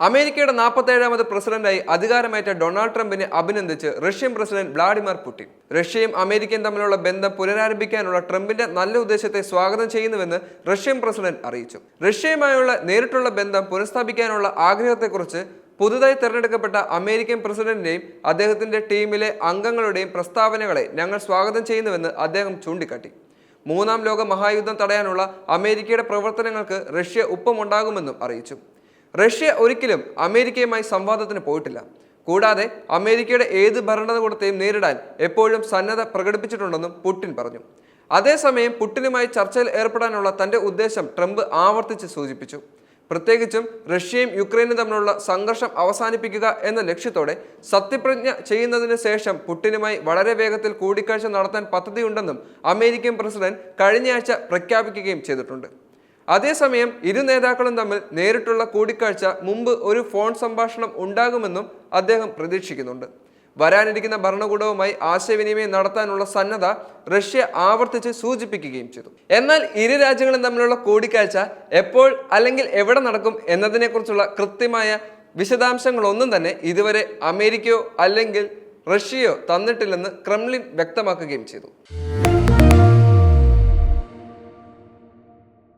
അമേരിക്കയുടെ നാൽപ്പത്തേഴാമത് പ്രസിഡന്റായി അധികാരമേറ്റ ഡൊണാൾഡ് ട്രംപിനെ അഭിനന്ദിച്ച് റഷ്യൻ പ്രസിഡന്റ് വ്ളാഡിമിർ പുടിൻ. റഷ്യയും അമേരിക്കയും തമ്മിലുള്ള ബന്ധം പുനരാരംഭിക്കാനുള്ള ട്രംപിന്റെ നല്ല ഉദ്ദേശത്തെ സ്വാഗതം ചെയ്യുന്നുവെന്ന് റഷ്യൻ പ്രസിഡന്റ് അറിയിച്ചു. റഷ്യയുമായുള്ള നേരിട്ടുള്ള ബന്ധം പുനഃസ്ഥാപിക്കാനുള്ള ആഗ്രഹത്തെക്കുറിച്ച് പുതുതായി തിരഞ്ഞെടുക്കപ്പെട്ട അമേരിക്കൻ പ്രസിഡന്റിന്റെയും അദ്ദേഹത്തിന്റെ ടീമിലെ അംഗങ്ങളുടെയും പ്രസ്താവനകളെ ഞങ്ങൾ സ്വാഗതം ചെയ്യുന്നുവെന്ന് അദ്ദേഹം ചൂണ്ടിക്കാട്ടി. മൂന്നാം ലോക മഹായുദ്ധം തടയാനുള്ള അമേരിക്കയുടെ പ്രവർത്തനങ്ങൾക്ക് റഷ്യ ഒപ്പമുണ്ടാകുമെന്നും അറിയിച്ചു. റഷ്യ ഒരിക്കലും അമേരിക്കയുമായി സംവാദത്തിന് പോയിട്ടില്ല. കൂടാതെ അമേരിക്കയുടെ ഏത് ഭരണകൂടത്തെയും നേരിടാൻ എപ്പോഴും സന്നദ്ധ പ്രകടിപ്പിച്ചിട്ടുണ്ടെന്നും പുടിൻ പറഞ്ഞു. അതേസമയം പുടിനുമായി ചർച്ചയിൽ ഏർപ്പെടാനുള്ള തന്റെ ഉദ്ദേശം ട്രംപ് ആവർത്തിച്ച് സൂചിപ്പിച്ചു. പ്രത്യേകിച്ചും റഷ്യയും യുക്രൈനും തമ്മിലുള്ള സംഘർഷം അവസാനിപ്പിക്കുക എന്ന ലക്ഷ്യത്തോടെ സത്യപ്രതിജ്ഞ ചെയ്യുന്നതിന് ശേഷം പുടിനുമായി വളരെ വേഗത്തിൽ കൂടിക്കാഴ്ച നടത്താൻ പദ്ധതിയുണ്ടെന്നും അമേരിക്കൻ പ്രസിഡന്റ് കഴിഞ്ഞയാഴ്ച പ്രഖ്യാപിക്കുകയും ചെയ്തിട്ടുണ്ട്. അതേസമയം ഇരു നേതാക്കളും തമ്മിൽ നേരിട്ടുള്ള കൂടിക്കാഴ്ച മുമ്പ് ഒരു ഫോൺ സംഭാഷണം ഉണ്ടാകുമെന്നും അദ്ദേഹം പ്രതീക്ഷിക്കുന്നുണ്ട്. വരാനിരിക്കുന്ന ഭരണകൂടവുമായി ആശയവിനിമയം നടത്താനുള്ള സന്നദ്ധ റഷ്യ ആവർത്തിച്ച് സൂചിപ്പിക്കുകയും ചെയ്തു. എന്നാൽ ഇരു രാജ്യങ്ങളും തമ്മിലുള്ള കൂടിക്കാഴ്ച എപ്പോൾ അല്ലെങ്കിൽ എവിടെ നടക്കും എന്നതിനെക്കുറിച്ചുള്ള കൃത്യമായ വിശദാംശങ്ങളൊന്നും തന്നെ ഇതുവരെ അമേരിക്കയോ അല്ലെങ്കിൽ റഷ്യയോ തന്നിട്ടില്ലെന്ന് ക്രെംലിൻ വ്യക്തമാക്കുകയും ചെയ്തു.